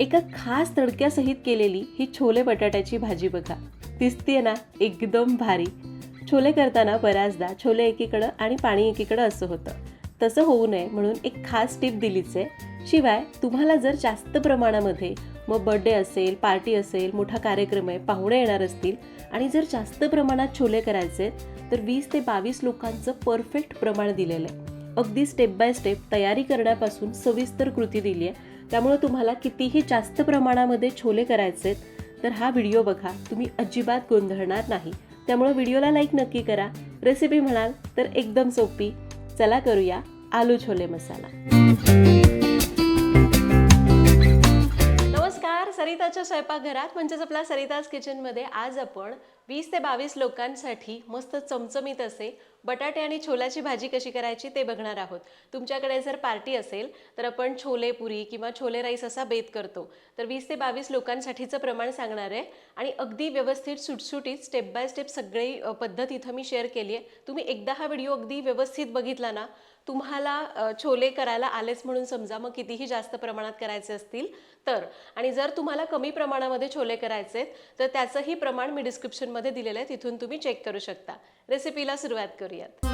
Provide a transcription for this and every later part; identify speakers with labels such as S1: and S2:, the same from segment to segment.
S1: एका खास तडक्यासहित केलेली ही छोले बटाट्याची भाजी बघा. दिसतीये ना? एकदम भारी. छोले करताना बऱ्याचदा छोले एकीकडं आणि पाणी एकीकडं असं होतं. तसं होऊ नये म्हणून एक खास टीप दिलीच आहे. शिवाय तुम्हाला जर जास्त प्रमाणामध्ये मग बड्डे असेल पार्टी असेल मोठा कार्यक्रम आहे पाहुणे येणार असतील आणि जर जास्त प्रमाणात छोले करायचे तर वीस ते बावीस लोकांचं परफेक्ट प्रमाण दिलेलं आहे. अगदी स्टेप बाय स्टेप तयारी करण्यापासून सविस्तर कृती दिली आहे. त्यामुळे तुम्हाला कितीही जास्त प्रमाणामध्ये छोले करायचे तर हा व्हिडिओ बघा. तुम्ही अजिबात गोंधळणार नाही. त्यामुळे व्हिडिओला लाईक नक्की करा. रेसिपी म्हणाल तर एकदम सोपी. चला करूया आलू छोले मसाला. नमस्कार सरिताच्या स्वयंपाकघरात म्हणजेच आपल्या सरिताज किचनमध्ये आज आपण वीस ते बावीस लोकांसाठी मस्त चमचमीत असे बटाटे आणि छोल्याची भाजी कशी करायची ते बघणार आहोत. तुमच्याकडे जर पार्टी असेल तर आपण छोले पुरी किंवा छोले राईस असा बेत करतो. तर वीस ते बावीस लोकांसाठीचं प्रमाण सांगणार आहे. आणि अगदी व्यवस्थित सुटसुटीत स्टेप बाय स्टेप सगळी पद्धत इथं मी शेअर केली आहे. तुम्ही एकदा हा व्हिडिओ अगदी व्यवस्थित बघितला ना तुम्हाला छोले करायला आलेच म्हणून समजा मग कितीही जास्त प्रमाणात करायचे असतील तर. आणि जर तुम्हाला कमी प्रमाणामध्ये छोले करायचे आहेत, तर त्याचंही प्रमाण मी डिस्क्रिप्शनमध्ये दिलेलं आहे तिथून तुम्ही चेक करू शकता. रेसिपीला सुरुवात करूयात.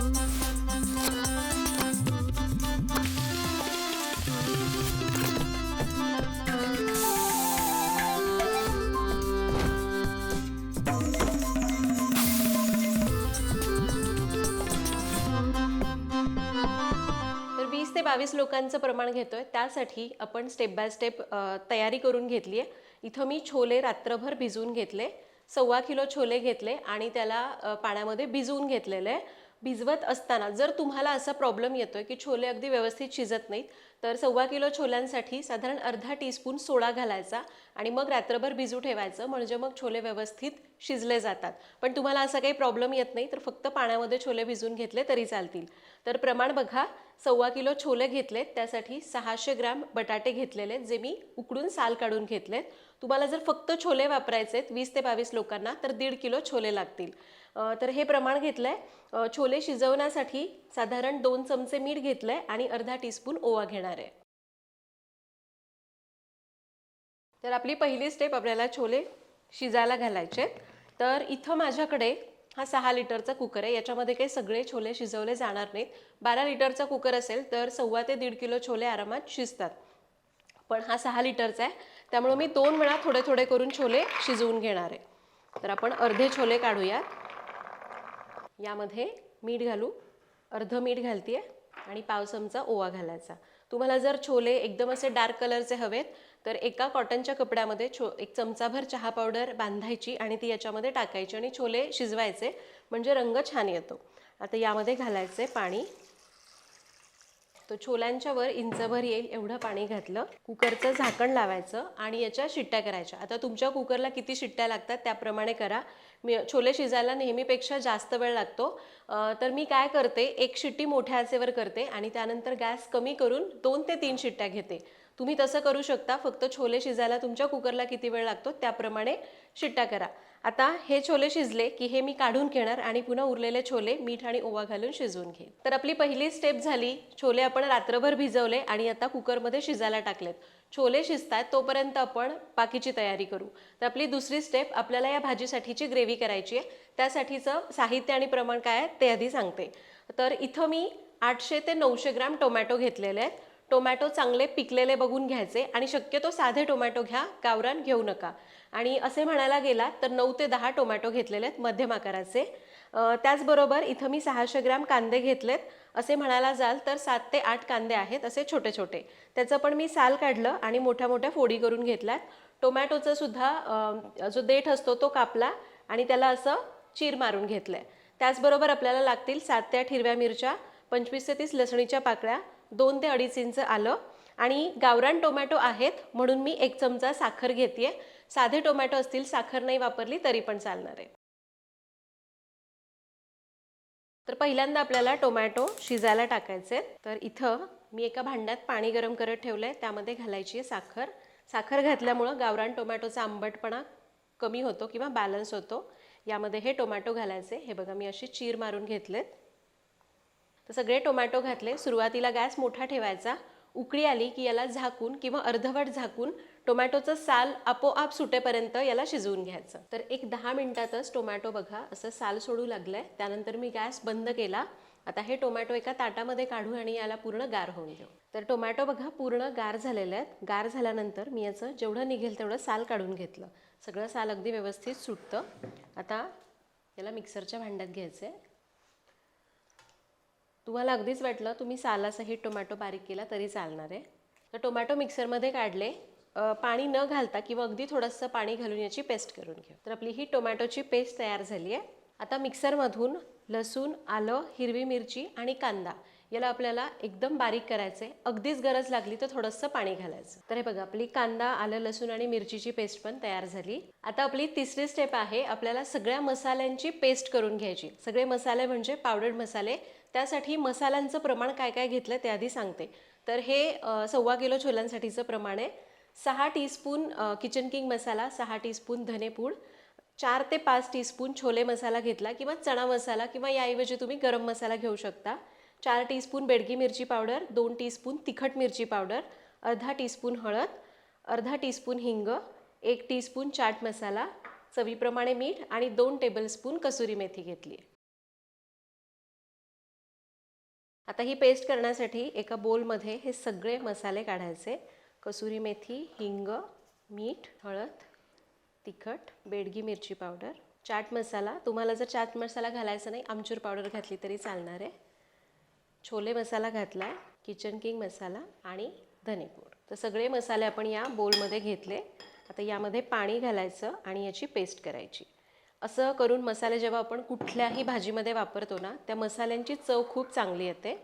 S1: ते बावीस लोकांचं प्रमाण घेतोय. त्यासाठी आपण स्टेप बाय स्टेप तयारी करून घेतली आहे. इथं मी छोले रात्रभर भिजवून घेतले सव्वा किलो छोले घेतले आणि त्याला पाण्यामध्ये भिजवून घेतलेले. आहे भिजवत असताना जर तुम्हाला असा प्रॉब्लेम येतोय की छोले अगदी व्यवस्थित शिजत नाहीत तर सव्वा किलो छोल्यांसाठी साधारण अर्धा टीस्पून सोडा घालायचा आणि मग रात्रभर भिजू ठेवायचं. म्हणजे मग छोले व्यवस्थित शिजले जातात. पण तुम्हाला असा काही प्रॉब्लेम येत नाही तर फक्त पाण्यामध्ये छोले भिजून घेतले तरी चालतील. तर प्रमाण बघा सव्वा किलो छोले घेतलेत त्यासाठी सहाशे ग्रॅम बटाटे घेतलेले आहेत, जे मी उकडून साल काढून घेतलेत. तुम्हाला जर फक्त छोले वापरायचे आहेत वीस ते बावीस लोकांना तर दीड किलो छोले लागतील. तर हे प्रमाण घेतलं आहे छोले शिजवण्यासाठी साधारण दोन चमचे मीठ घेतलं आहे आणि अर्धा टीस्पून ओवा घेणार आहे. तर आपली पहिली स्टेप आपल्याला छोले शिजायला घालायचे आहेत. तर इथं माझ्याकडे हा सहा लिटरचा कुकर आहे. याच्यामध्ये काही सगळे छोले शिजवले जाणार नाहीत. बारा लिटरचा कुकर असेल तर सव्वा ते दीड किलो छोले आरामात शिजतात. पण हा सहा लिटरचा आहे. त्यामुळे मी दोन वेळा थोडे थोडे करून छोले शिजवून घेणार आहे. तर आपण अर्धे छोले काढूयात. यामध्ये मीठ घालू. अर्ध मीठ घालते आणि पाव चमचा ओवा घालायचा. तुम्हाला जर छोले एकदम असे डार्क कलरचे हवेत तर एका कॉटनच्या कपड्यामध्ये छो एक चमचाभर चहा पावडर बांधायची आणि ती याच्यामध्ये टाकायची आणि छोले शिजवायचे. म्हणजे रंग छान येतो. आता यामध्ये घालायचे पाणी. तो छोल्यांच्या वर इंचभर येईल एवढं पाणी घातलं. कुकरचं झाकण लावायचं आणि याच्या शिट्ट्या करायच्या. आता तुमच्या कुकरला किती शिट्ट्या लागतात त्याप्रमाणे करा. मी छोले शिजायला नेहमीपेक्षा जास्त वेळ लागतो. तर मी काय करते? एक शिट्टी मोठ्या आचेवर करते आणि त्यानंतर गॅस कमी करून दोन ते तीन शिट्ट्या घेते. तुम्ही तसं करू शकता. फक्त छोले शिजायला तुमच्या कुकरला किती वेळ लागतो त्याप्रमाणे शिट्टा करा. आता हे छोले शिजले की हे मी काढून घेणार आणि पुन्हा उरलेले छोले मीठ आणि ओवा घालून शिजवून घेईन. तर आपली पहिली स्टेप झाली छोले आपण रात्रभर भिजवले आणि आता कुकरमध्ये शिजायला टाकलेत. छोले शिजतात तोपर्यंत आपण बाकीची तयारी करू. तर आपली दुसरी स्टेप आपल्याला या भाजीसाठीची ग्रेव्ही करायची आहे. त्यासाठीचं साहित्य आणि प्रमाण काय आहे ते आधी सांगते. तर इथं मी आठशे ते नऊशे ग्रॅम टोमॅटो घेतलेले आहेत. टोमॅटो चांगले पिकलेले बघून घ्यायचे आणि शक्यतो साधे टोमॅटो घ्या गावरान घेऊ नका. आणि असे म्हणायला गेलात तर नऊ ते दहा टोमॅटो घेतलेले आहेत मध्यम आकाराचे. त्याचबरोबर इथं मी सहाशे ग्रॅम कांदे घेतलेत. असे म्हणायला जाल तर सात ते आठ कांदे आहेत असे छोटे छोटे. त्याचं पण मी साल काढलं आणि मोठ्या मोठ्या फोडी करून घेतल्यात. टोमॅटोचा सुद्धा जो देठ असतो तो कापला आणि त्याला असं चीर मारून घेतलं आहे त्याचबरोबर आपल्याला लागतील सात ते आठ हिरव्या मिरच्या पंचवीस ते तीस लसणीच्या पाकळ्या दोन ते अडीच इंच आलं. आणि गावरान टोमॅटो आहेत म्हणून मी एक चमचा साखर घेते साधे टोमॅटो असतील साखर नाही वापरली तरी पण चालणार आहे. तर पहिल्यांदा आपल्याला टोमॅटो शिजायला टाकायचे तर इथं मी एका भांड्यात पाणी गरम करत ठेवलं आहे त्यामध्ये घालायची आहे साखर. साखर घातल्यामुळं गावरान टोमॅटोचा आंबटपणा कमी होतो किंवा बॅलन्स होतो. यामध्ये हे टोमॅटो घालायचे. हे बघा मी अशी चीर मारून घेतलेत. तर सगळे टोमॅटो घातले. सुरुवातीला गॅस मोठा ठेवायचा. उकळी आली की याला झाकून किंवा अर्धवट झाकून टोमॅटोचं साल आपोआप सुटेपर्यंत याला शिजवून घ्यायचं. तर एक दहा मिनिटातच टोमॅटो बघा असं साल सोडू लागलंय. त्यानंतर मी गॅस बंद केला. आता हे टोमॅटो एका ताटामध्ये काढू आणि याला पूर्ण गार होऊन देऊ. तर टोमॅटो बघा पूर्ण गार झालेले आहेत. गार झाल्यानंतर मी याचं जेवढं निघेल तेवढं साल काढून घेतलं. सगळं साल अगदी व्यवस्थित सुटतं. आता याला मिक्सरच्या भांड्यात घ्यायचं आहे तुम्हाला अगदीच वाटलं तुम्ही सालासहित टोमॅटो बारीक केला तरी चालणार आहे. तर टोमॅटो मिक्सरमध्ये काढले. पाणी न घालता किंवा अगदी थोडंसं पाणी घालून याची पेस्ट करून घेऊ. तर आपली ही टोमॅटोची पेस्ट तयार झाली आहे. आता मिक्सरमधून लसूण आलं हिरवी मिरची आणि कांदा याला आपल्याला एकदम बारीक करायचं आहे अगदीच गरज लागली तर थोडंसं पाणी घालायचं. तर हे बघा आपली कांदा आलं लसूण आणि मिरचीची पेस्ट पण तयार झाली. आता आपली तिसरी स्टेप आहे आपल्याला सगळ्या मसाल्यांची पेस्ट करून घ्यायची. सगळे मसाले म्हणजे पावडर्ड मसाले. त्यासाठी मसाल्यांचं प्रमाण काय काय घेतलं ते आधी सांगते. तर हे सव्वा किलो छोल्यांसाठीचं प्रमाण आहे. सहा टीस्पून किचन किंग मसाला सहा टीस्पून धनेपूड चार ते पाच टीस्पून छोले मसाला घेतला किंवा चणा मसाला किंवा याऐवजी तुम्ही गरम मसाला घेऊ शकता. चार टीस्पून बेडगी मिरची पावडर दोन टीस्पून तिखट मिरची पावडर अर्धा टीस्पून हळद अर्धा टीस्पून हिंग एक टीस्पून चाट मसाला चवीप्रमाणे मीठ आणि दोन टेबलस्पून कसुरी मेथी घेतली. आता ही पेस्ट करण्यासाठी एका बोलमध्ये हे सगळे मसाले काढायचे. कसुरी मेथी हिंग मीठ हळद तिखट बेडगी मिरची पावडर. चाट मसाला तुम्हाला जर चाट मसाला घालायचा नाही आमचूर पावडर घातली तरी चालणार आहे. छोले मसाला घातला आहे किचन किंग मसाला आणि धनेपूड तर सगळे मसाले आपण या बोलमध्ये घेतले. आता यामध्ये पाणी घालायचं आणि याची पेस्ट करायची. असं करून मसाले जेव्हा आपण कुठल्याही भाजीमध्ये वापरतो ना त्या मसाल्यांची चव खूप चांगली येते.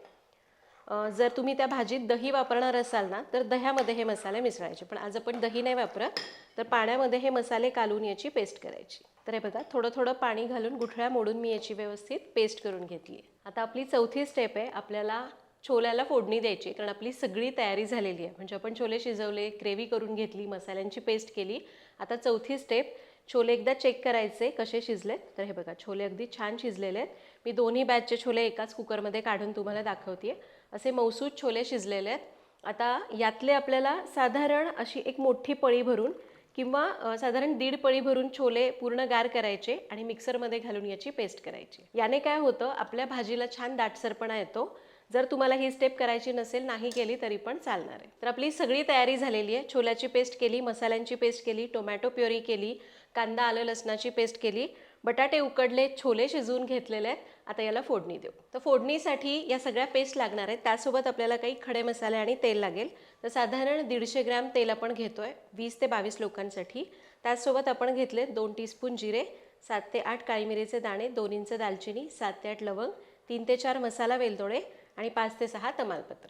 S1: जर तुम्ही त्या भाजीत दही वापरणार असाल ना तर दह्यामध्ये हे मसाले मिसळायचे. पण आज आपण दही नाही वापरत तर पाण्यामध्ये हे मसाले कालून याची पेस्ट करायची. तर हे बघा थोडं थोडं पाणी घालून गुठळ्या मोडून मी याची व्यवस्थित पेस्ट करून घेतली आहे आता आपली चौथी स्टेप आहे आपल्याला छोल्याला फोडणी द्यायची कारण आपली सगळी तयारी झालेली आहे. म्हणजे आपण छोले शिजवले ग्रेव्ही करून घेतली मसाल्यांची पेस्ट केली. आता चौथी स्टेप छोले एकदा चेक करायचे कसे शिजलेत. तर हे बघा छोले अगदी छान शिजलेले आहेत. मी दोन्ही बॅचचे छोले एकाच कुकरमध्ये काढून तुम्हाला दाखवते असे मौसूद छोले शिजलेले आहेत. आता यातले आपल्याला साधारण अशी एक मोठी पळी भरून किंवा साधारण दीड पळी भरून छोले पूर्ण गार करायचे आणि मिक्सरमध्ये घालून याची पेस्ट करायची. याने काय होतं आपल्या भाजीला छान दाटसरपणा येतो. जर तुम्हाला ही स्टेप करायची नसेल नाही केली तरी पण चालणार आहे. तर आपली सगळी तयारी झालेली आहे. छोल्याची पेस्ट केली मसाल्यांची पेस्ट केली टोमॅटो प्युरी केली कांदा आलं लसणाची पेस्ट केली. बटाटे उकडले छोले शिजवून घेतलेले आहेत. आता याला फोडणी देऊ. तर फोडणीसाठी या सगळ्या पेस्ट लागणार आहेत. त्यासोबत आपल्याला काही खडे मसाले आणि तेल लागेल. तर साधारण दीडशे ग्रॅम तेल आपण घेतो आहे वीस ते बावीस लोकांसाठी. त्याचसोबत आपण घेतले दोन टीस्पून जिरे सात ते आठ काळी मिरीचे दाणे दोन इंच दालचिनी सात ते आठ लवंग तीन ते चार मसाला वेलदोडे आणि पाच ते सहा तमालपत्र.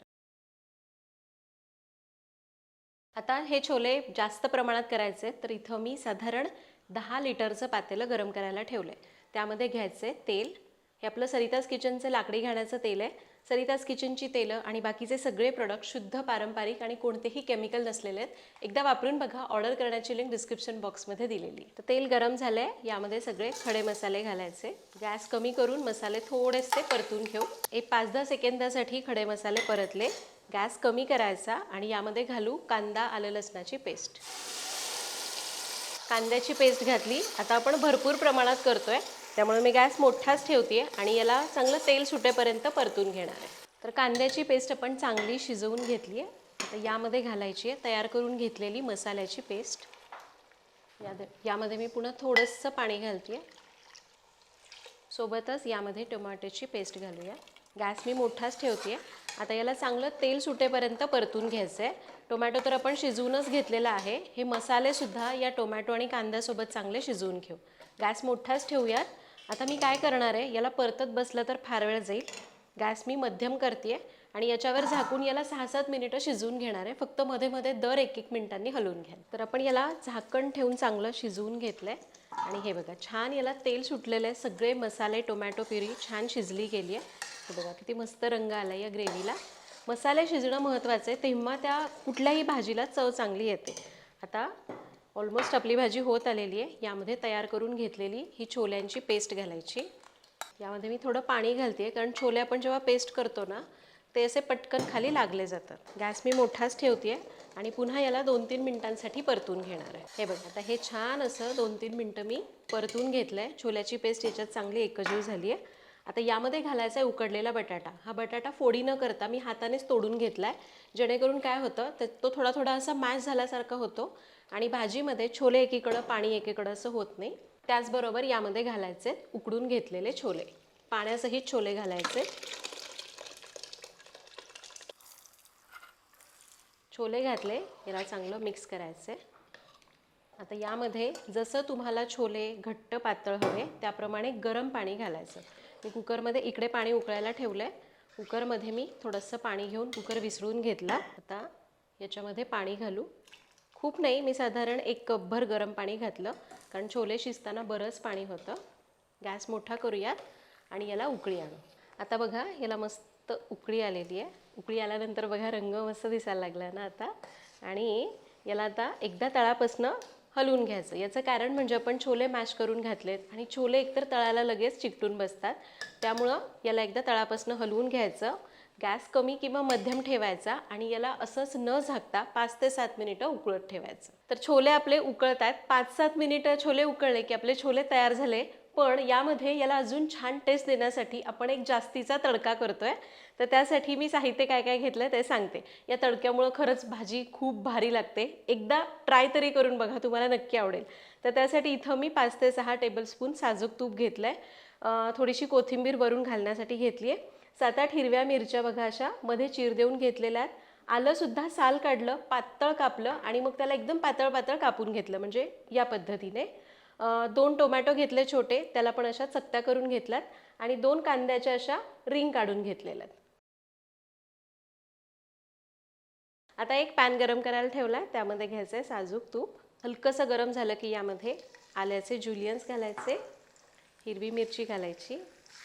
S1: आता हे छोले जास्त प्रमाणात करायचे तर इथं मी साधारण दहा लिटरचं पातेलं गरम करायला ठेवलं आहे त्यामध्ये घ्यायचे तेल. हे आपलं सरिताज किचनचं लाकडी घाण्याचं तेल आहे. सरिताज किचनची तेलं आणि बाकीचे सगळे प्रोडक्ट शुद्ध पारंपरिक आणि कोणतेही केमिकल नसलेले आहेत एकदा वापरून बघा. ऑर्डर करण्याची लिंक डिस्क्रिप्शन बॉक्समध्ये दिलेली. तर तेल गरम झालं आहे यामध्ये सगळे खडे मसाले घालायचे. गॅस कमी करून मसाले थोडेसे परतून घेऊ. एक पाच दहा सेकंदासाठी खडे मसाले परतले. गॅस कमी करायचा आणि यामध्ये घालू कांदा आलं लसणाची पेस्ट कांद्याची पेस्ट घातली. आता आपण भरपूर प्रमाणात करतो आहे त्यामुळे मी गॅस मोठाच ठेवते आणि याला चांगलं तेल सुटेपर्यंत परतून घेणार आहे. तर कांद्याची पेस्ट आपण चांगली शिजवून घेतली आहे आता यामध्ये घालायची आहे तयार करून घेतलेली मसाल्याची पेस्ट. या यामध्ये मी पुन्हा थोडंसं पाणी घालते आहे सोबतच यामध्ये टोमॅटोची पेस्ट घालूया. गॅस मी मोठाच ठेवते आहे आता याला चांगलं तेल सुटेपर्यंत परतून घ्यायचं आहे टोमॅटो तर आपण शिजवूनच घेतलेला आहे. हे मसालेसुद्धा या टोमॅटो आणि कांद्यासोबत चांगले शिजवून घेऊ. गॅस मोठाच ठेवूयात. आता मी काय करणार आहे याला परतत बसलं तर फार वेळ जाईल. गॅस मी मध्यम करते आणि याच्यावर झाकून याला सहा सात मिनिटं शिजवून घेणार आहे. फक्त मध्ये मध्ये दर एक एक मिनिटांनी हलवून घ्या तर आपण याला झाकण ठेवून चांगलं शिजवून घेतलं आहे आणि हे बघा छान याला तेल सुटलेलं आहे. सगळे मसाले टोमॅटो प्युरी छान शिजली गेली आहे बघा किती मस्त रंग आला या ग्रेव्हीला. मसाले शिजणं महत्त्वाचं आहे. तेव्हा त्या कुठल्याही भाजीला चव चांगली येते. आता ऑलमोस्ट आपली भाजी होत आलेली आहे. यामध्ये तयार करून घेतलेली ही छोल्यांची पेस्ट घालायची. यामध्ये मी थोडं पाणी घालते आहे कारण छोले आपण जेव्हा पेस्ट करतो ना ते असे पटकन खाली लागले जातात. गॅस मी मोठाच ठेवते आहे आणि पुन्हा याला दोन तीन मिनटांसाठी परतून घेणार आहे. हे बघा आता हे छान असं दोन तीन मिनटं मी परतून घेतलं आहे छोल्याची पेस्ट याच्यात चांगली एकजीव झाली आहे आता यामध्ये घालायचा आहे उकडलेला बटाटा. हा बटाटा फोडी न करता मी हातानेच तोडून घेतला आहे जेणेकरून काय होतं तर तो थोडा थोडा असा मॅश झाल्यासारखा होतो आणि भाजीमध्ये छोले एकीकडं पाणी एकीकडं असं होत नाही. त्याचबरोबर यामध्ये घालायचे उकडून घेतलेले छोले. पाण्यासहित छोले घालायचे. छोले घातले याला चांगलं मिक्स करायचे. आता यामध्ये जसं तुम्हाला छोले घट्ट पातळ हवे त्याप्रमाणे गरम पाणी घालायचं. मी कुकरमध्ये इकडे पाणी उकळायला ठेवलं आहे कुकरमध्ये मी थोडंसं पाणी घेऊन कुकर विसळून घेतला. आता याच्यामध्ये पाणी घालू. खूप नाही मी साधारण एक कपभर गरम पाणी घातलं. कारण छोले शिजताना बरंच पाणी होतं. गॅस मोठा करूयात आणि याला उकळी आणू. आता बघा याला मस्त उकळी आलेली आहे. उकळी आल्यानंतर बघा रंग मस्त दिसायला लागला ना आता. आणि याला आता एकदा तळापासनं हलवून घ्यायचं. याचं कारण म्हणजे आपण छोले मॅश करून घातलेत आणि छोले एकतर तळाला लगेच चिकटून बसतात. त्यामुळं याला एकदा तळापासून हलवून घ्यायचं. गॅस कमी किंवा मध्यम ठेवायचा आणि याला असंच न झाकता पाच ते सात मिनिटं उकळत ठेवायचं. तर छोले आपले उकळत आहेत पाच सात मिनिटं छोले उकळले की आपले छोले तयार झाले. पण यामध्ये याला अजून छान टेस्ट देण्यासाठी आपण एक जास्तीचा तडका करतोय. तर त्यासाठी मी साहित्य काय काय घेतलं ते सांगते. या तडक्यामुळं खरंच भाजी खूप भारी लागते. एकदा ट्राय तरी करून बघा तुम्हाला नक्की आवडेल. तर त्यासाठी इथं मी पाच ते सहा टेबलस्पून साजूक तूप घेतलं आहे थोडीशी कोथिंबीर वरून घालण्यासाठी घेतली आहे सात आठ हिरव्या मिरच्या बघा अशा मध्ये चीर देऊन घेतलेल्या आहेत. आलंसुद्धा साल काढलं पातळ कापलं आणि मग त्याला एकदम पातळ पातळ कापून घेतलं म्हणजे या पद्धतीने. दोन टोमॅटो घेतले छोटे त्याला पण अशा चकत्या करून घेतल्यात आणि दोन कांद्याच्या अशा रिंग काढून घेतलेल्या आहेत. आता एक पॅन गरम करायला ठेवला आहे त्यामध्ये घ्यायचं आहे साजूक तूप. हलकंसं गरम झालं की यामध्ये आल्याचे जुलियन्स घालायचे हिरवी मिरची घालायची.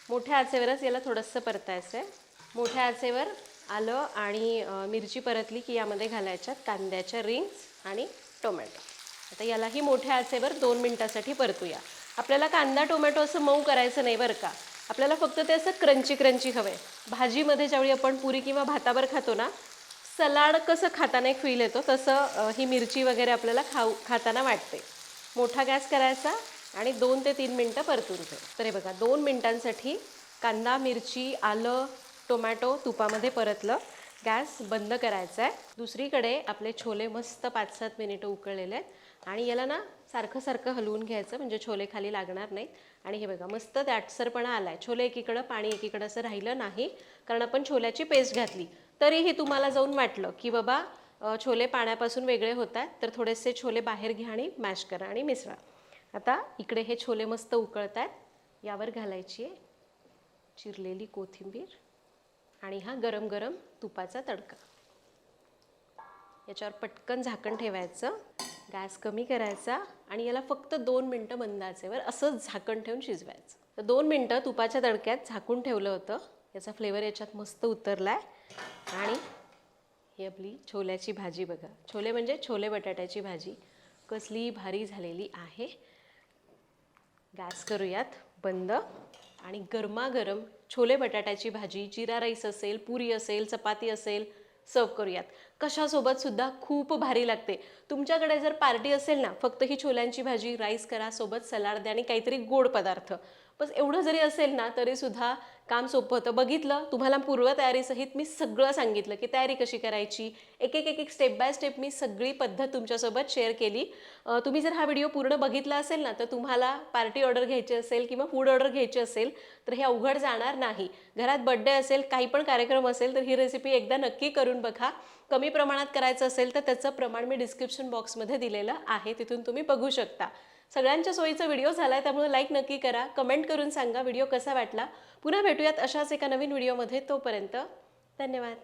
S1: मोठ्या आचेवरच याला थोडंसं परतायचं आहे मोठ्या आचेवर आलं आणि मिरची परतली की यामध्ये घालायच्यात कांद्याच्या रिंग्स आणि टोमॅटो. आता यालाही मोठ्या आचेवर दोन मिनटासाठी परतूया. आपल्याला कांदा टोमॅटो असं मऊ करायचं नाही बरं का? आपल्याला फक्त ते असं क्रंची क्रंची हवं आहे भाजीमध्ये ज्यावेळी आपण पुरी किंवा भातावर खातो ना सलाड कसं खाताना एक फील येतो तसं ही मिरची वगैरे आपल्याला खाऊ खाताना वाटते. मोठा गॅस करायचा आणि दोन ते तीन मिनटं परतून घे. तर हे बघा दोन मिनटांसाठी कांदा मिरची आलं टोमॅटो तुपामध्ये परतलं. गॅस बंद करायचा आहे. दुसरीकडे आपले छोले मस्त पाच सात मिनिटं उकळलेले आहेत. आणि याला ना सारखं सारखं हलवून घ्यायचं म्हणजे छोले खाली लागणार नाहीत. आणि हे बघा मस्त दाटसरपणा आला आहे छोले एकीकडं पाणी एकीकडं असं राहिलं नाही. कारण आपण छोल्याची पेस्ट घातली. तरीही तुम्हाला जाऊन वाटलं की बाबा छोले पाण्यापासून वेगळे होत आहेत तर थोडेसे छोले बाहेर घ्या आणि मॅश करा आणि मिसळा. आता इकडे हे छोले मस्त उकळत आहेत यावर घालायची आहे चिरलेली कोथिंबीर आणि हा गरम गरम तुपाचा तडका. याच्यावर पटकन झाकण ठेवायचं. गॅस कमी करायचा आणि याला फक्त दोन मिनटं मंद आचेवर असंच झाकण ठेवून शिजवायचं. तर दोन मिनटं तुपाच्या तडक्यात झाकून ठेवलं होतं. याचा फ्लेवर याच्यात मस्त उतरला आहे आणि ही आपली छोल्याची भाजी बघा. छोले म्हणजे छोले बटाट्याची भाजी. कसली भारी झालेली आहे. गॅस करूयात. बंद. आणि गरमागरम छोले बटाट्याची भाजी जिरा राईस असेल पुरी असेल चपाती असेल सर्व करूयात. कशासोबत सुद्धा खूप भारी लागते. तुमच्याकडे जर पार्टी असेल ना फक्त ही छोल्यांची भाजी राईस करा सोबत सलाड द्या आणि काहीतरी गोड पदार्थ. बस एवढं जरी असेल ना तरी सुद्धा काम सोपं होतं. बघितलं तुम्हाला पूर्वतयारीसहित मी सगळं सांगितलं की तयारी कशी करायची. एक एक एक एक स्टेप बाय स्टेप मी सगळी पद्धत तुमच्यासोबत शेअर केली. तुम्ही जर हा व्हिडिओ पूर्ण बघितला असेल ना तर तुम्हाला पार्टी ऑर्डर घ्यायची असेल किंवा फूड ऑर्डर घ्यायची असेल तर हे अवघड जाणार नाही. घरात बड्डे असेल काही पण कार्यक्रम असेल तर ही रेसिपी एकदा नक्की करून बघा. कमी प्रमाणात करायचं असेल तर त्याचं प्रमाण मी डिस्क्रिप्शन बॉक्समध्ये दिलेलं आहे. तिथून तुम्ही बघू शकता. सगळ्यांच्या सोयीचा व्हिडिओ झाला आहे त्यामुळे लाईक नक्की करा. कमेंट करून सांगा व्हिडिओ कसा वाटला. पुन्हा भेटूयात अशाच एका नवीन व्हिडिओमध्ये तोपर्यंत. धन्यवाद.